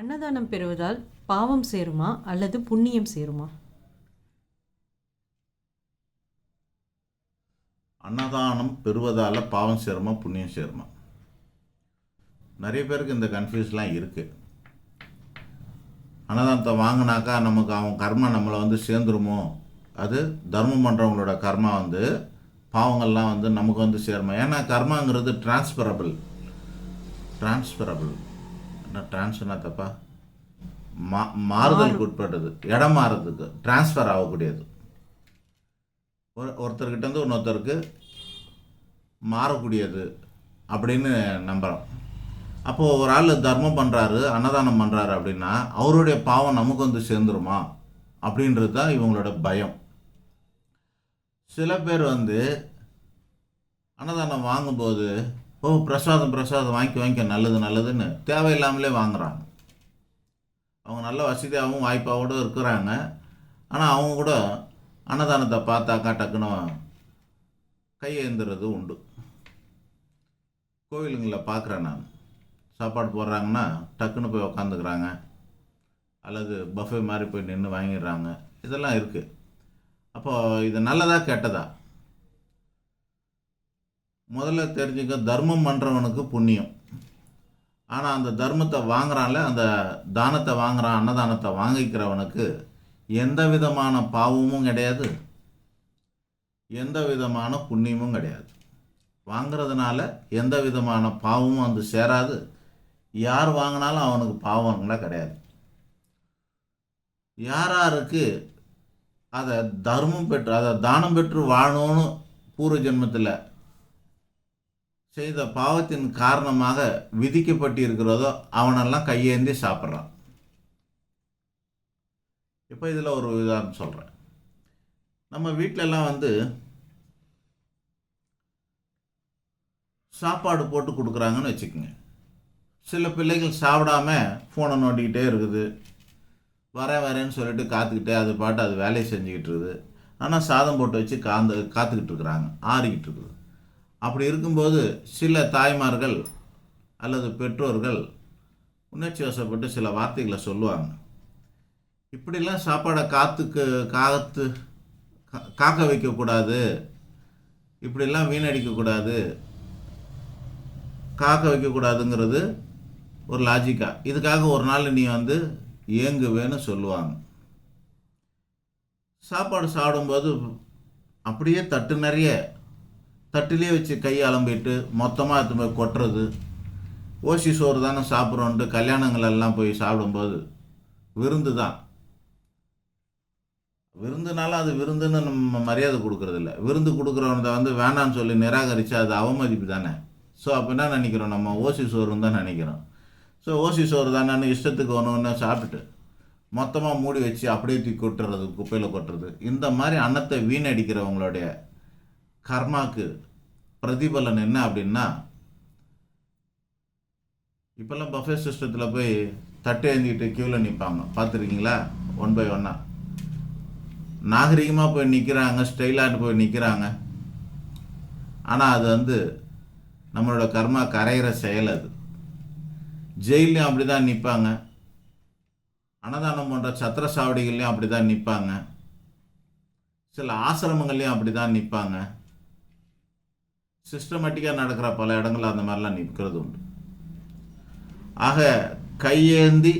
அன்னதானம் பெறுவதால் பாவம் சேருமா அல்லது புண்ணியம் சேருமா? அன்னதானம் பெறுவதால் பாவம் சேருமா புண்ணியம் சேருமா? நிறைய பேருக்கு இந்த கன்ஃபியூஸ்லாம் இருக்குது அன்னதானத்தை வாங்கினாக்கா நமக்கு அவன் கர்மா நம்மளை வந்து சேர்ந்துருமோ? அது தர்மம் பண்ணுறவங்களோட கர்மா வந்து பாவங்கள்லாம் வந்து நமக்கு வந்து சேருமா? ஏன்னா கர்மாங்கிறது டிரான்ஸ்பரபிள் டிரான்ஸ்பரபிள் என்ன டிரான்ஸ்னா தப்பா? மா மாறுதலுக்கு உட்பட்டது. இடம் மாறுறதுக்கு டிரான்ஸ்ஃபர் ஆகக்கூடியது. ஒரு ஒருத்தர்கிட்ட இருந்து இன்னொருத்தருக்கு மாறக்கூடியது அப்படின்னு நம்புகிறோம் அப்போது ஒரு ஆள் தர்மம் பண்ணுறாரு அன்னதானம் பண்ணுறாரு அப்படின்னா அவருடைய பாவம் நமக்கு வந்து சேர்ந்துருமா? அப்படின்றது தான் இவங்களோட பயம். சில பேர் வந்து அன்னதானம் வாங்கும்போது ஓ பிரசாதம் பிரசாதம். வாங்கி வாங்கிக்க நல்லது நல்லதுன்னு. தேவையில்லாமலே வாங்குறாங்க. அவங்க நல்ல வசதியாகவும் வாய்ப்பாகவும் இருக்கிறாங்க. ஆனால் அவங்க கூட அன்னதானத்தை பார்த்தாக்கா டக்குன்னு கையேந்துறது உண்டு. கோவிலுங்களில் பார்க்குறேன் நான். சாப்பாடு போடுறாங்கன்னா டக்குன்னு போய் உக்காந்துக்கிறாங்க. அல்லது பஃபே மாதிரி போய் நின்று வாங்கிடுறாங்க. இதெல்லாம் இருக்குது அப்போது இது நல்லதா கெட்டதா? முதல்ல தெரிஞ்சுக்க தர்மம் பண்ணுறவனுக்கு புண்ணியம். ஆனால் அந்த தர்மத்தை வாங்குறான்ல அந்த தானத்தை வாங்குறான் அன்னதானத்தை வாங்கிக்கிறவனுக்கு எந்த விதமான பாவமும் கிடையாது. எந்த விதமான புண்ணியமும் கிடையாது. வாங்குறதுனால எந்த விதமான பாவமும் வந்து சேராது. யார் வாங்கினாலும் அவனுக்கு பாவங்களா கிடையாது. யார் யாருக்கு அதை தர்மம் பெற்று அதை தானம் பெற்று வாழணும்னு பூர்வ ஜென்மத்தில் செய்த பாவத்தின் காரணமாக விதிக்கப்பட்டு இருக்கிறதோ அவனெல்லாம் கையேந்தி சாப்பிட்றான். இப்போ இதில் ஒரு உதாரணம் சொல்கிறேன். நம்ம வீட்டிலலாம் வந்து சாப்பாடு போட்டு கொடுக்குறாங்கன்னு வச்சுக்கோங்க. சில பிள்ளைகள் சாப்பிடாம ஃபோனை நோண்டிக்கிட்டே இருக்குது. வரேன் வரேன்னு சொல்லிட்டு காத்துக்கிட்டே அது பாட்டு அது வேலையை செஞ்சுக்கிட்டு இருக்குது. ஆனால் சாதம் போட்டு வச்சு காந்து காத்துக்கிட்டு இருக்கிறாங்க ஆறிக்கிட்டு இருக்குது. அப்படி இருக்கும்போது சில தாய்மார்கள் அல்லது பெற்றோர்கள் உணர்ச்சி வசப்பட்டு சில வார்த்தைகளை சொல்லுவாங்க. இப்படிலாம் சாப்பாடை காத்துக்கு காத்து கா- காக்க வைக்கக்கூடாது. இப்படிலாம் வீணடிக்கக்கூடாது. காக்க வைக்கக்கூடாதுங்கிறது ஒரு லாஜிக்கா இதுக்காக ஒரு நாள் நீ வந்து ஏங்குவேன்னு சொல்லுவாங்க. சாப்பாடு சாப்பிடும்போது அப்படியே தட்டு நிறைய தட்டிலே வச்சு கை அலம்பிட்டு மொத்தமாக எடுத்து போய் கொட்டுறது. ஓசி சோறு தானே சாப்பிட்றோன்ட்டு கல்யாணங்களெல்லாம் போய் சாப்பிடும்போது விருந்து தான். விருந்துனாலும் அது விருந்துன்னு நம்ம மரியாதை கொடுக்குறதில்ல. விருந்து கொடுக்குறவனதை வந்து வேணான்னு சொல்லி நிராகரித்து அது அவமதிப்பு தானே. ஸோ அப்போ என்ன நினைக்கிறோம் நம்ம? ஓசி சோறுன்னு தான் நினைக்கிறோம். ஸோ ஓசி சோறு தானேன்னு இஷ்டத்துக்கு ஒன்று ஒன்று சாப்பிட்டுட்டு மொத்தமாக மூடி வச்சு அப்படியே தூக்கி கொட்டுறது குப்பையில் கொட்டுறது. இந்த மாதிரி அன்னத்தை வீணடிக்கிறவங்களுடைய கர்மாக்கு பிரதிபலன் என்ன அப்படின்னா இப்போல்லாம் பஃபே சிஸ்டத்தில் போய் தட்டு ஏந்திக்கிட்டு க்யூவில் நிற்பாங்க பார்த்துருக்கீங்களா? ஒன் பை ஒன்னா நாகரிகமாக போய் நிற்கிறாங்க ஸ்டைலாட்டு போய் நிற்கிறாங்க ஆனால் அது வந்து நம்மளோட கர்மா கரையிற செயல் அது. ஜெயிலையும் அப்படி தான் நிற்பாங்க அன்னதானம் போன்ற சத்திர சாவடிகள்லையும் அப்படி தான் நிற்பாங்க சில ஆசிரமங்கள்லையும் அப்படி தான் நிற்பாங்க சிஸ்டமேட்டிக்காக நடக்கிற பல இடங்கள்ல அந்த மாதிரிலாம் நிற்கிறது உண்டு. ஆக கையேந்தி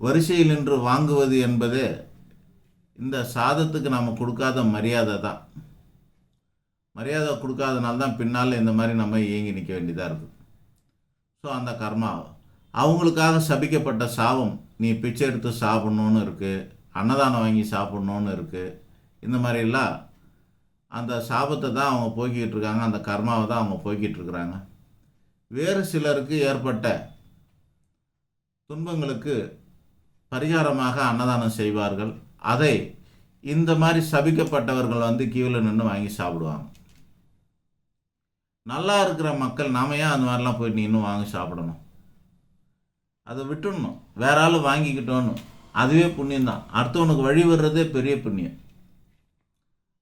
வரிசையில் நின்று வாங்குவது என்பது இந்த சாதத்துக்கு நாம் கொடுக்காத மரியாதை தான். மரியாதை கொடுக்காதனால தான் பின்னால் இந்த மாதிரி நம்ம இயங்கி நிற்க வேண்டியதாக இருக்குது ஸோ அந்த கர்மா அவங்களுக்காக சபிக்கப்பட்ட சாபம் நீ பிச்சை எடுத்து சாப்பிட்ணுன்னு இருக்குது அன்னதானம் வாங்கி சாப்பிட்ணுன்னு இருக்குது இந்த மாதிரிலாம் அந்த சாபத்தை தான் அவங்க போய்கிட்டு இருக்காங்க அந்த கர்மாவை தான் அவங்க போய்கிட்டு இருக்கிறாங்க. வேறு சிலருக்கு ஏற்பட்ட துன்பங்களுக்கு பரிகாரமாக அன்னதானம் செய்வார்கள். அதை இந்த மாதிரி சபிக்கப்பட்டவர்கள் வந்து கியூவில் நின்று வாங்கி சாப்பிடுவாங்க. நல்லா இருக்கிற மக்கள் நாம ஏன் அந்த மாதிரிலாம் போய் நின்று வாங்கி சாப்பிடணும்? அதை விட்டுடணும். வேற ஆள் வாங்கிக்கிட்டோன்னு. அதுவே புண்ணியம் தான் அடுத்தவனுக்கு வழி வர்றதே பெரிய புண்ணியம்.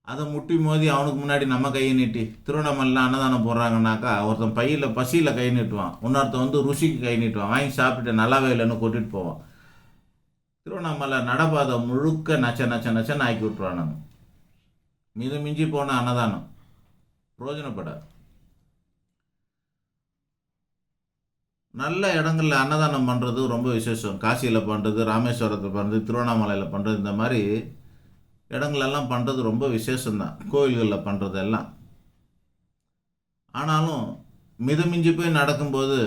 அதை முட்டி மோதி அவனுக்கு முன்னாடி நம்ம கையை நீட்டி திருவண்ணாமலையில் அன்னதானம் போடுறாங்கனாக்கா ஒருத்தன் பையில் பசியில் கை நீட்டுவான். இன்னொருத்தன் வந்து ருசிக்கு கை நீட்டுவான். வாங்கி சாப்பிட்டு நல்லாவே இல்லைன்னு கொட்டிட்டு போவான். திருவண்ணாமலை நடப்பாதை முழுக்க நச்ச நச்ச நச்சன்னு ஆக்கி விட்ருவானுங்க மிது மிஞ்சி போன அன்னதானம். பிரயோஜனப்படாது. நல்ல இடங்களில் அன்னதானம் பண்ணுறது ரொம்ப விசேஷம். காசியில் பண்ணுறது ராமேஸ்வரத்தில் பண்ணுறது திருவண்ணாமலையில் பண்ணுறது இந்த மாதிரி இடங்களெல்லாம் பண்ணுறது ரொம்ப விசேஷம்தான். கோயில்களில் பண்ணுறதெல்லாம் ஆனாலும் மிதமிஞ்சி போய் நடக்கும்போது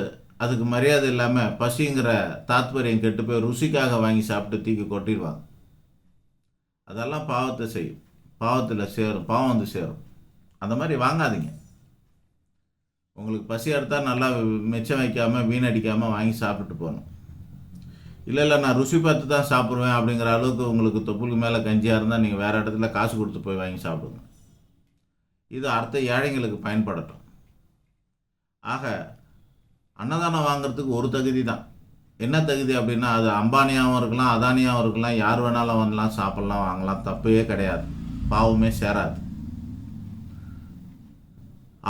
அதுக்கு மரியாதை இல்லாமல் பசிங்கிற தாத்பரியம் கெட்டு போய் ருசிக்காக வாங்கி சாப்பிட்டு தீக்கி கொட்டிடுவாங்க. அதெல்லாம் பாவத்தை செய்யும். பாவத்தில் சேரும். பாவம் வந்து சேரும். அந்த மாதிரி வாங்காதீங்க. உங்களுக்கு பசி எடுத்தால் நல்லா மிச்சம் வைக்காமல் வீணடிக்காமல் வாங்கி சாப்பிட்டு போகணும். இல்லை இல்லை நான் ருசி பார்த்து தான் சாப்பிடுவேன் அப்படிங்கிற அளவுக்கு உங்களுக்கு தொப்புளுக்கு மேலே கஞ்சியாக இருந்தால் நீங்கள் வேறு இடத்துல காசு கொடுத்து போய் வாங்கி சாப்பிடுங்க. இது அடுத்த ஏழைங்களுக்கு பயன்படட்டும். ஆக அன்னதானம் வாங்குறதுக்கு ஒரு தகுதி தான். என்ன தகுதி அப்படின்னா அது அம்பானியாகவும் இருக்கலாம் அதானியாகவும் இருக்கலாம் யார் வேணாலும் வரலாம் சாப்பிட்லாம் வாங்கலாம் தப்பே கிடையாது. பாவமே சேராது.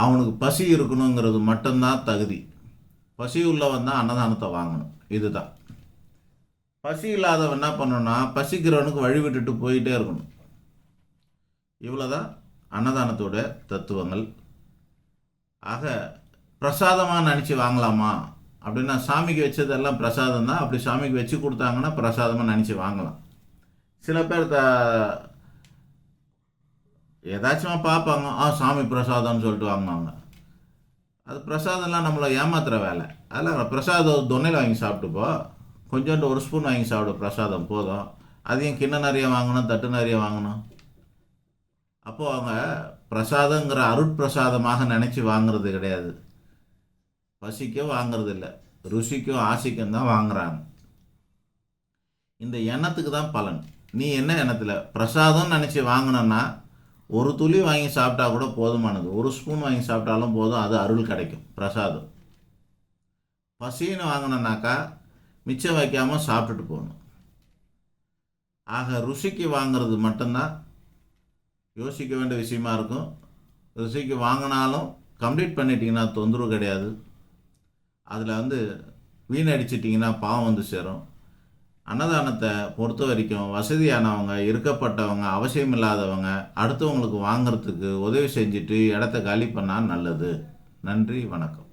அவனுக்கு பசி இருக்கணுங்கிறது மட்டும்தான் தகுதி. பசி உள்ளவன் தான் அன்னதானத்தை வாங்கணும். இதுதான். பசி இல்லாதவன் என்ன பண்ணணும்னா பசிக்கிறவனுக்கு வழி விட்டுட்டு போயிட்டே இருக்கணும். இவ்வளோதான் அன்னதானத்தோட தத்துவங்கள். ஆக பிரசாதமாக நினச்சி வாங்கலாமா? அப்படின்னா சாமிக்கு வச்சதெல்லாம் பிரசாதம் தான். அப்படி சாமிக்கு வச்சு கொடுத்தாங்கன்னா பிரசாதமாக நினச்சி வாங்கலாம். சில பேர் த ஏதாச்சும் பார்ப்பாங்க ஆ சாமி பிரசாதம்னு சொல்லிட்டு வாங்குவாங்க. அது பிரசாதம்லாம் நம்மளை ஏமாத்துகிற வேலை. அதெல்லாம் பிரசாதம் தொன்னையில் வாங்கி சாப்பிட்டுப்போ கொஞ்சோண்டு ஒரு ஸ்பூன் வாங்கி சாப்பிடு பிரசாதம் போதும். அதையும் கிண்ண நிறைய வாங்கணும் தட்டு நிறைய வாங்கணும். அப்போது அவங்க பிரசாதங்கிற அருட்பிரசாதமாக நினச்சி வாங்குறது கிடையாது. பசிக்கும் வாங்கிறது இல்லை ருசிக்கும் ஆசைக்கும் தான் வாங்குறாங்க. இந்த எண்ணத்துக்கு தான் பலன். நீ என்ன எண்ணத்தில்? பிரசாதம்னு நினச்சி வாங்கினோன்னா ஒரு துளி வாங்கி சாப்பிட்டா கூட போதுமானது. ஒரு ஸ்பூன் வாங்கி சாப்பிட்டாலும் போதும் அது அருள் கிடைக்கும். பிரசாதம். பசின்னு வாங்கினோன்னாக்கா மிச்சம் வைக்காமல் சாப்பிட்டுட்டு போகணும். ஆக ருசிக்கு வாங்குறது மட்டும்தான். யோசிக்க வேண்டிய விஷயமா இருக்கும். ருசிக்கு வாங்கினாலும் கம்ப்ளீட் பண்ணிட்டீங்கன்னா தொந்தரவு கிடையாது. அதில் வந்து வீணடிச்சிட்டிங்கன்னா பாவம் வந்து சேரும். அன்னதானத்தை பொறுத்த வரைக்கும் வசதியானவங்க இருக்கப்பட்டவங்க அவசியம் இல்லாதவங்க அடுத்தவங்களுக்கு வாங்கிறதுக்கு உதவி செஞ்சுட்டு இடத்த காலி பண்ணால் நல்லது. நன்றி வணக்கம்.